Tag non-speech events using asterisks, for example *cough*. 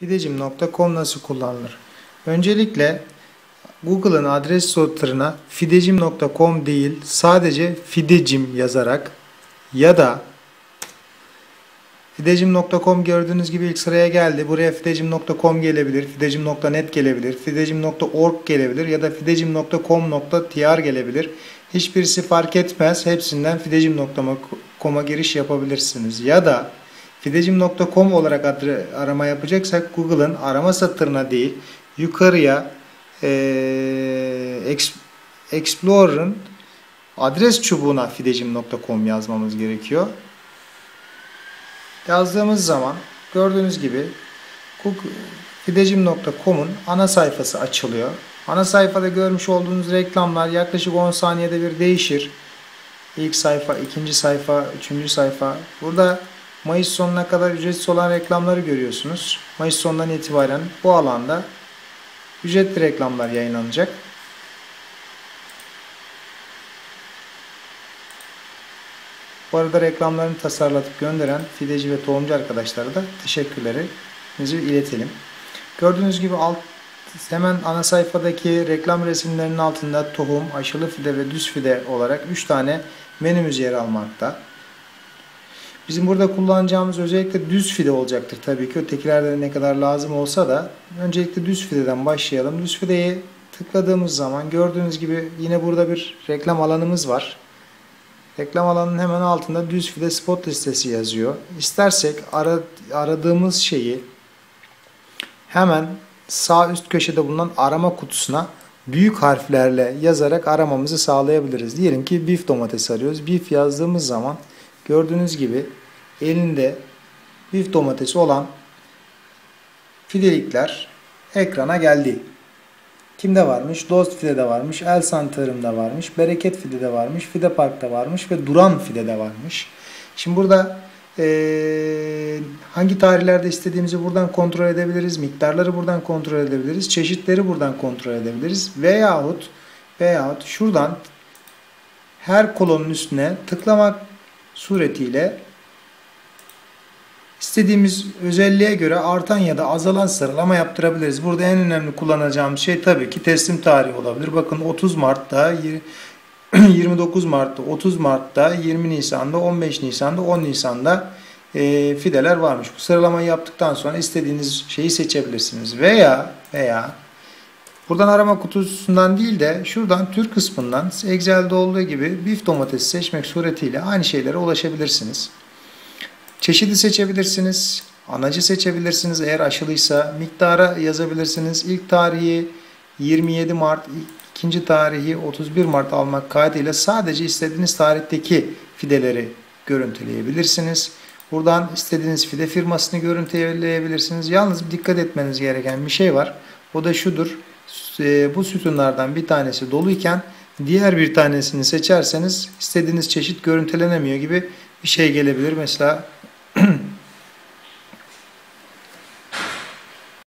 Fidecim.com nasıl kullanılır? Öncelikle Google'ın adres sorterına fidecim.com değil sadece fidecim yazarak ya da fidecim.com gördüğünüz gibi ilk sıraya geldi. Buraya fidecim.com gelebilir, fidecim.net gelebilir, fidecim.org gelebilir ya da fidecim.com.tr gelebilir. Hiçbirisi fark etmez. Hepsinden fidecim.com'a giriş yapabilirsiniz. Ya da fidecim.com olarak adre, arama yapacaksak Google'ın arama satırına değil yukarıya e, Explorer'ın adres çubuğuna fidecim.com yazmamız gerekiyor. Yazdığımız zaman gördüğünüz gibi fidecim.com'un ana sayfası açılıyor. Ana sayfada görmüş olduğunuz reklamlar yaklaşık 10 saniyede bir değişir. İlk sayfa, ikinci sayfa, üçüncü sayfa. Burada Mayıs sonuna kadar ücretsiz olan reklamları görüyorsunuz. Mayıs sonundan itibaren bu alanda ücretli reklamlar yayınlanacak. Bu arada reklamlarını tasarlatıp gönderen fideci ve tohumcu arkadaşlara da teşekkürlerimizi iletelim. Gördüğünüz gibi alt hemen ana sayfadaki reklam resimlerinin altında tohum, aşılı fide ve düz fide olarak 3 tane menümüz yer almakta. Bizim burada kullanacağımız özellikle düz fide olacaktır tabii ki. Ötekilerde ne kadar lazım olsa da öncelikle düz fideden başlayalım. Düz fideyi tıkladığımız zaman gördüğünüz gibi yine burada bir reklam alanımız var. Reklam alanının hemen altında düz fide spot listesi yazıyor. İstersek ara, aradığımız şeyi hemen sağ üst köşede bulunan arama kutusuna büyük harflerle yazarak aramamızı sağlayabiliriz. Diyelim ki beef domates arıyoruz. Beef yazdığımız zaman gördüğünüz gibi elinde beef domatesi olan fidelikler ekrana geldi. Kimde varmış? Dost Fide'de varmış, El Santarım'da varmış, Bereket Fide'de varmış, Fide Park'ta varmış ve Duran Fide'de varmış. Şimdi burada e, hangi tarihlerde istediğimizi buradan kontrol edebiliriz. Miktarları buradan kontrol edebiliriz. Çeşitleri buradan kontrol edebiliriz. Veyahut, veyahut şuradan her kolonun üstüne tıklamak suretiyle istediğimiz özelliğe göre artan ya da azalan sıralama yaptırabiliriz. Burada en önemli kullanacağımız şey tabii ki teslim tarihi olabilir. Bakın 30 Mart'ta 29 *clears throat* Mart'ta, 30 Mart'ta, 20 Nisan'da, 15 Nisan'da, 10 Nisan'da e, fideler varmış. Bu sıralamayı yaptıktan sonra istediğiniz şeyi seçebilirsiniz. Veya veya buradan arama kutusundan değil de şuradan tür kısmından Excel'de olduğu gibi bif domatesi seçmek suretiyle aynı şeylere ulaşabilirsiniz. Çeşidi seçebilirsiniz. Anacı seçebilirsiniz eğer aşılıysa. Miktara yazabilirsiniz. İlk tarihi 27 Mart, ikinci tarihi 31 Mart almak kaydıyla sadece istediğiniz tarihteki fideleri görüntüleyebilirsiniz. Buradan istediğiniz fide firmasını görüntüleyebilirsiniz. Yalnız dikkat etmeniz gereken bir şey var. O da şudur. E, bu sütunlardan bir tanesi doluyken diğer bir tanesini seçerseniz istediğiniz çeşit görüntülenemiyor gibi bir şey gelebilir. Mesela